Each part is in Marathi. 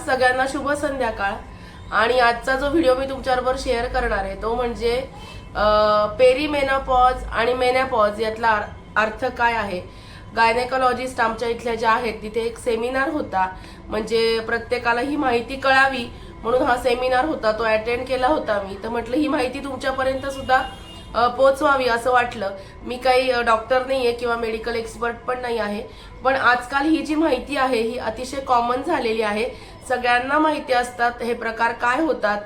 सगळ्यांना शुभ संध्याकाळ. आणि आजचा जो व्हिडिओ मी तुमच्याबरोबर शेअर करणार आहे तो म्हणजे पेरी मेनापॉज आणि मेनापॉज यातला अर्थ काय आहे? गायनेकोलॉजिस्ट आमच्या इथल्या ज्या आहेत तिथे एक सेमिनार होता. म्हणजे प्रत्येकाला ही माहिती कळावी म्हणून हा सेमिनार होता तो अटेंड केला होता मी. तर म्हटलं ही माहिती तुमच्यापर्यंत सुद्धा पोचवावी असं वाटलं. मी काही डॉक्टर नाही आहे किंवा मेडिकल एक्सपर्ट पण नाही आहे. पण आजकाल ही जी माहिती आहे ही अतिशय कॉमन झालेली आहे. सगळ्यांना माहिती असतात हे प्रकार काय होतात?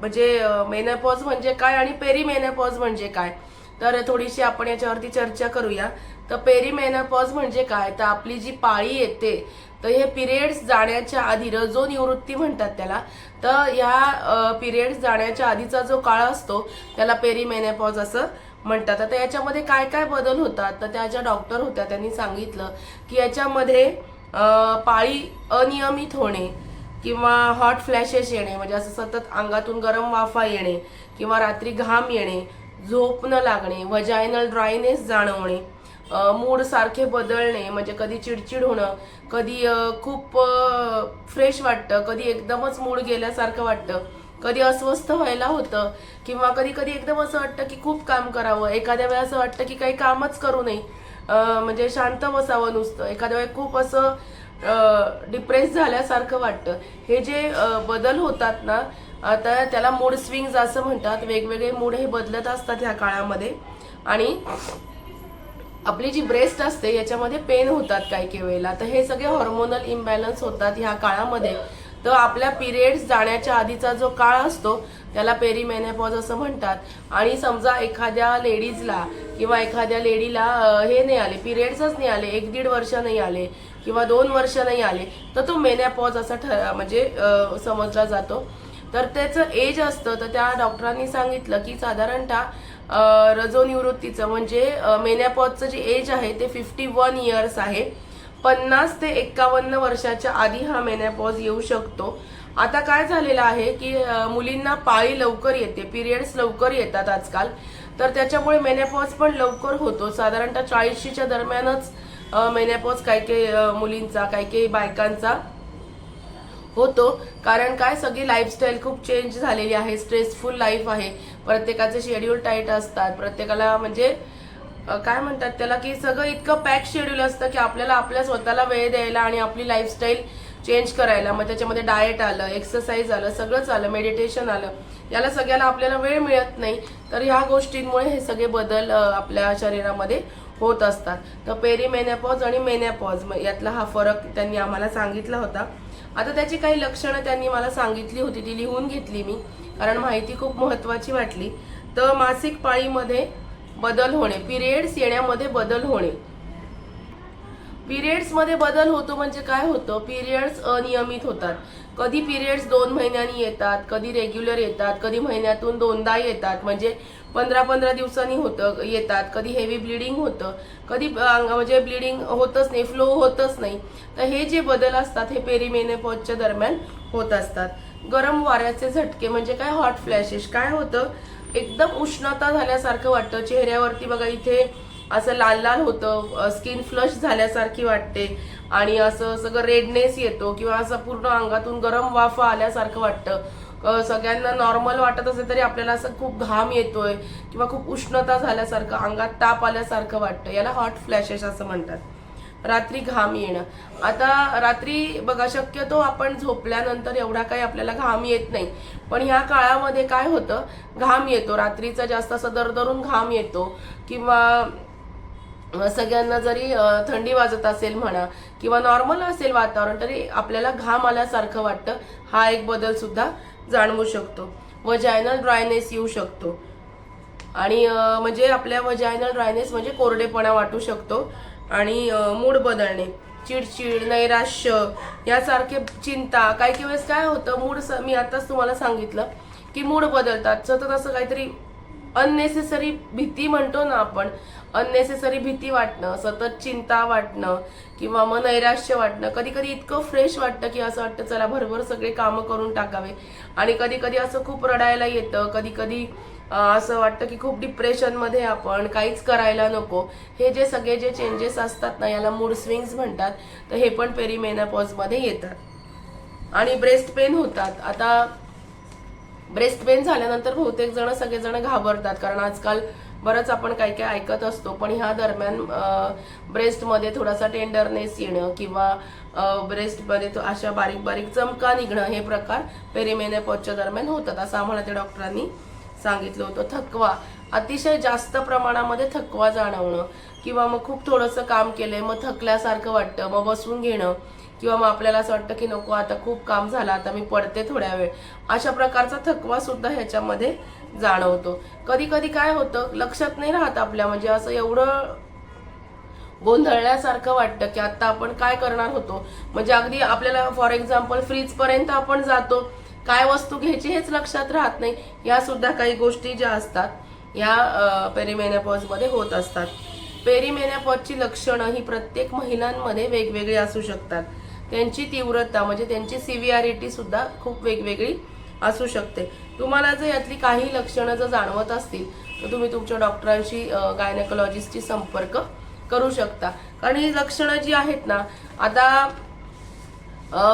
म्हणजे मेनोपॉज म्हणजे काय आणि पेरीमेनोपॉज म्हणजे काय? तर थोडीशी आपण याच्यावरती चर्चा करूया. तर पेरीमेनोपॉज म्हणजे काय? तर आपली जी पाळी येते तर हे पिरियड्स जाण्याच्या आधी रजो निवृत्ती म्हणतात त्याला तर ह्या पिरियड्स जाण्याच्या आधीचा जो काळ असतो त्याला पेरी मेनेपॉज असं म्हणतात. आता याच्यामध्ये काय काय बदल होतात? तर त्या ज्या डॉक्टर होत्या त्यांनी सांगितलं की याच्यामध्ये पाळी अनियमित होणे किंवा हॉट फ्लॅशेस येणे म्हणजे असं सतत अंगातून गरम वाफा येणे किंवा रात्री घाम येणे झोप न लागणे वजायनल ड्रायनेस जाणवणे मूड सारखे बदलणे म्हणजे कधी चिडचिड होणं कधी खूप फ्रेश वाटतं कधी एकदमच मूड गेल्यासारखं वाटतं कधी अस्वस्थ व्हायला होतं किंवा कधी कधी एकदम असं वाटतं की खूप काम करावं एखाद्या वेळा असं वाटतं की काही कामच करू नये म्हणजे शांत बसावं नुसतं. एखाद्या वेळी खूप असं डिप्रेस झाल्यासारखं वाटतं. हे जे बदल होतात ना आता त्याला मूड स्विंग्स असं म्हणतात. वेगवेगळे मूड हे बदलत असतात ह्या काळामध्ये. आणि आपली जी ब्रेस्ट असते याच्यामध्ये पेन होतात काही काही वेळेला. तर हे सगळे हॉर्मोनल इम्बॅलन्स होतात ह्या काळामध्ये. तर आपल्या पिरियड्स जाण्याच्या आधीचा जो काळ असतो त्याला पेरीमेनोपॉज असं म्हणतात. आणि समजा एखाद्या लेडीजला किंवा एखाद्या लेडीला हे नाही आले पिरियड्सच नाही आले एक दीड वर्ष नाही आले किंवा दोन वर्ष नाही आले तर तो मेनॅपॉज असा ठर म्हणजे समजला जातो. तर त्याचं एज असतं तर त्या डॉक्टरांनी सांगितलं की साधारणतः अं, रजोनिवृत्तीचं म्हणजे मेनॅपॉजचं जे एज आहे ते फिफ्टी वन इयर्स आहे. पन्नास ते एक्कावन्न वर्षाच्या आधी हा मेनॅपॉज येऊ शकतो. आता काय झालेलं आहे की मुलींना पाळी लवकर येते पिरियड्स लवकर येतात आजकाल. तर त्याच्यामुळे मेनॅपॉज पण लवकर होतो. साधारणतः चाळीसशीच्या दरम्यानच मेनॅपॉज काही काही मुलींचा काही काही बायकांचा होतो. कारण काय सगळी लाईफस्टाईल खूप चेंज झालेली आहे. स्ट्रेसफुल लाईफ आहे. प्रत्येकाचे शेड्यूल टाईट असतात. प्रत्येकाला म्हणजे काय म्हणतात त्याला की सगळं इतकं पॅक शेड्यूल असतं की आपल्याला आपल्या स्वतःला वेळ द्यायला आणि आपली लाईफस्टाईल चेंज करायला मग त्याच्यामध्ये डाएट आलं एक्सरसाइज आलं सगळंच आलं मेडिटेशन आलं याला सगळ्याला आपल्याला वेळ मिळत नाही. तर ह्या गोष्टींमुळे हे सगळे बदल आपल्या शरीरामध्ये होत असतात. तर पेरीमेनॅपॉज आणि मेनॅपॉज यातला हा फरक त्यांनी आम्हाला सांगितला होता. आता त्याची काही लक्षणं त्यांनी मला सांगितली होती ती लिहून घेतली मी कारण माहिती खूप महत्वाची वाटली. तर मासिक पाळीमध्ये बदल होणे पिरियड्स येण्यामध्ये बदल होणे पिरियड्समध्ये बदल होतो म्हणजे काय होतं? पिरियड्स अनियमित होतात. कधी पिरियड्स दोन महिन्यांनी येतात कधी रेग्युलर येतात कधी महिन्यातून दोनदा येतात. म्हणजे पंधरा पंधरा दिवसांनी होतं येतात. कधी हेवी ब्लिडिंग होतं कधी अंग- म्हणजे ब्लिडिंग होतच नाही फ्लो होतच नाही. तर हे जे बदल असतात हे पेरीमेनेपॉजच्या दरम्यान होत असतात. गरम वाऱ्याचे झटके म्हणजे काय? हॉट फ्लॅशेस काय होतं? एकदम उष्णता झाल्यासारखं वाटतं. चेहऱ्यावरती बघा इथे असं लाल लाल होतं स्किन फ्लश झाल्यासारखी वाटते. आणि असं सगळं रेडनेस येतो किंवा असं पूर्ण अंगातून गरम वाफा आल्यासारखं वाटतं. सगळ्यांना नॉर्मल वाटत असेल तरी आपल्याला असं खूप घाम येतोय किंवा खूप उष्णता झाल्यासारखं अंगात ताप आल्यासारखं वाटतं. याला हॉट फ्लॅशेस असं म्हणतात. रात्री घाम येणं. आता रात्री बघा शक्यतो आपण झोपल्यानंतर एवढा काही आपल्याला घाम येत नाही. पण ह्या काळामध्ये काय होतं? घाम येतो. रात्रीचा जास्त असं दरदरून घाम येतो. किंवा सगळ्यांना जरी थंडी वाजत असेल म्हणा किंवा नॉर्मल असेल वातावरण तरी आपल्याला घाम आल्यासारखं वाटतं. हा एक बदल सुद्धा जाणवू शकतो. वजायनल ड्रायनेस येऊ शकतो. आणि म्हणजे आपल्या वजायनल ड्रायनेस म्हणजे कोरडेपणा वाटू शकतो आणि मूड बदलणे. चिडचिड नैराश्य यासारखे चिंता. काही काही वेळेस काय होतं मूड मी आताच तुम्हाला सांगितलं की मूड बदलतात. सतत असं काहीतरी अननेसेसरी भीती म्हणतो ना आपण. अननेसेसरी भीती वाटणं सतत चिंता वाटणं किंवा मग नैराश्य वाटणं. कधी कधी इतकं फ्रेश वाटतं की असं वाटतं चला भरभर सगळे कामं करून टाकावे. आणि कधी कधी असं खूप रडायला येतं. कधी कधी असं वाटतं की खूप डिप्रेशनमध्ये आपण काहीच करायला नको. हे जे सगळे जे चेंजेस असतात ना याला मूड स्विंग्स म्हणतात. तर हे पण पेरीमेनापॉजमध्ये येतात. आणि ब्रेस्ट पेन होतात. आता ब्रेस्ट पेन झाल्यानंतर बहुतेक जण सगळेजण घाबरतात. कारण आजकाल बरंच आपण काही काही ऐकत असतो पण ह्या दरम्यान ब्रेस्टमध्ये थोडासा टेंडरनेस येणं किंवा ब्रेस्टमध्ये अशा बारीक बारीक चमका निघणं हे प्रकार पेरिमेनेपॉजच्या दरम्यान होतात असं आम्हाला त्या डॉक्टरांनी सांगितलं होतं. थकवा अतिशय जास्त प्रमाणामध्ये थकवा जाणवणं किंवा मग खूप थोडंसं काम केलंय मग थकल्यासारखं वाटतं मग बसून घेणं किंवा मग आपल्याला असं वाटतं की नको आता खूप काम झालं आता मी पडते थोड्या वेळ. अशा प्रकारचा थकवा सुद्धा ह्याच्यामध्ये जाणवतो. कधी कधी काय होतं लक्षात नाही राहत आपल्या म्हणजे असं एवढं गोंधळल्यासारखं वाटतं की आता आपण काय करणार होतो. म्हणजे अगदी आपल्याला फॉर एक्झाम्पल फ्रीज पर्यंत आपण जातो काय वस्तू घ्यायची हेच लक्षात राहत नाही. या सुद्धा काही गोष्टी ज्या असतात या पेरिमेनॅपॉजमध्ये होत असतात. पेरिमेनॅपॉजची लक्षणं ही प्रत्येक महिलांमध्ये वेगवेगळी असू शकतात. त्यांची तीव्रता म्हणजे त्यांची सिव्हिअरिटी सुद्धा खूप वेगवेगळी असू शकते. तुम्हाला जर यातली काही लक्षणं जर जाणवत असतील तर तुम्ही तुमच्या डॉक्टरांशी गायनेकोलॉजिस्टची संपर्क करू शकता. कारण ही लक्षणं जी आहेत ना आता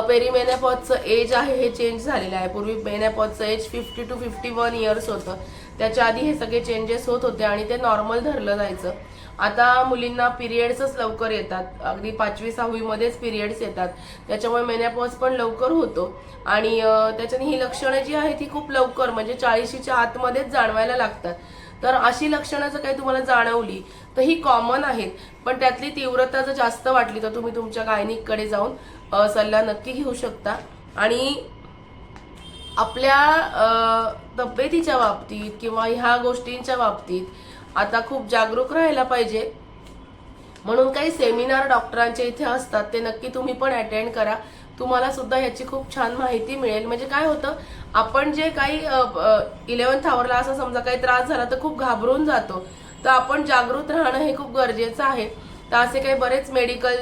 पेरिमेनेपॉजचं एज आहे हे चेंज झालेलं आहे. पूर्वी मेनेपॉजचं age fifty two fifty one years होतं. त्याच्या आधी हे सगळे चेंजेस होत होते आणि ते नॉर्मल धरलं जायचं. आता मुलींना पिरियड्सच लवकर येतात. अगदी पाचवी सहावीमध्येच पिरियड्स येतात. त्याच्यामुळे मेनॅपॉज पण लवकर होतो. आणि त्याच्याने ही लक्षणं जी आहेत ती खूप लवकर म्हणजे चाळीशीच्या आतमध्येच जाणवायला लागतात. तर अशी लक्षणं जर काही तुम्हाला जाणवली तर ही कॉमन आहेत. पण त्यातली तीव्रता जर जास्त वाटली तर तुम्ही तुमच्या गायनिककडे जाऊन सल्ला नक्की घेऊ शकता. आणि आपल्या तब्येतीच्या बाबतीत किंवा ह्या गोष्टींच्या बाबतीत आता खूप जागरूक राहायला पाहिजे. म्हणून काही सेमिनार डॉक्टरांचे इथे असतात ते नक्की तुम्ही पण अटेंड करा. तुम्हाला सुद्धा ह्याची खूप छान माहिती मिळेल. म्हणजे काय होतं आपण जे काही इलेव्हन्थ आवरला असं समजा काही त्रास झाला तर खूप घाबरून जातो. तर आपण जागृत राहणं हे खूप गरजेचं आहे. तर असे काही बरेच मेडिकल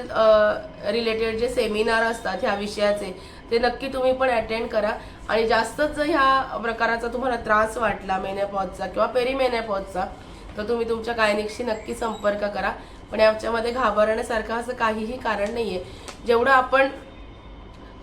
रिलेटेड जे सेमिनार असतात ह्या विषयाचे ते नक्की तुम्ही पण अटेंड करा. आणि जास्तच जर ह्या प्रकाराचा तुम्हाला त्रास वाटला मेनेपॉजचा किंवा पेरीमेनेपॉजचा तर तुम्ही तुमच्या गायनिकशी नक्की संपर्क करा. पण याच्यामध्ये घाबरण्यासारखं असं काहीही कारण नाहीये. जेवढं आपण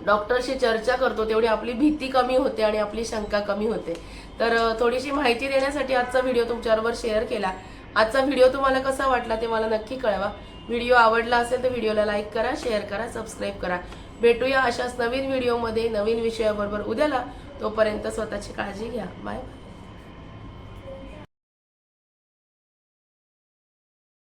डॉक्टरशी चर्चा करतो तेवढी आपली भीती कमी होते आणि आपली शंका कमी होते. तर थोडीशी माहिती देण्यासाठी आजचा व्हिडिओ तुमच्याबरोबर शेअर केला. आजचा व्हिडिओ तुम्हाला कसा वाटला ते मला नक्की कळवा. व्हिडिओ आवडला असेल तर व्हिडिओला लाईक करा शेअर करा सबस्क्राईब करा. भेटूया अशाच नवीन व्हिडिओमध्ये नवीन विषयाबरोबर उद्याला. तोपर्यंत स्वतःची काळजी घ्या. बाय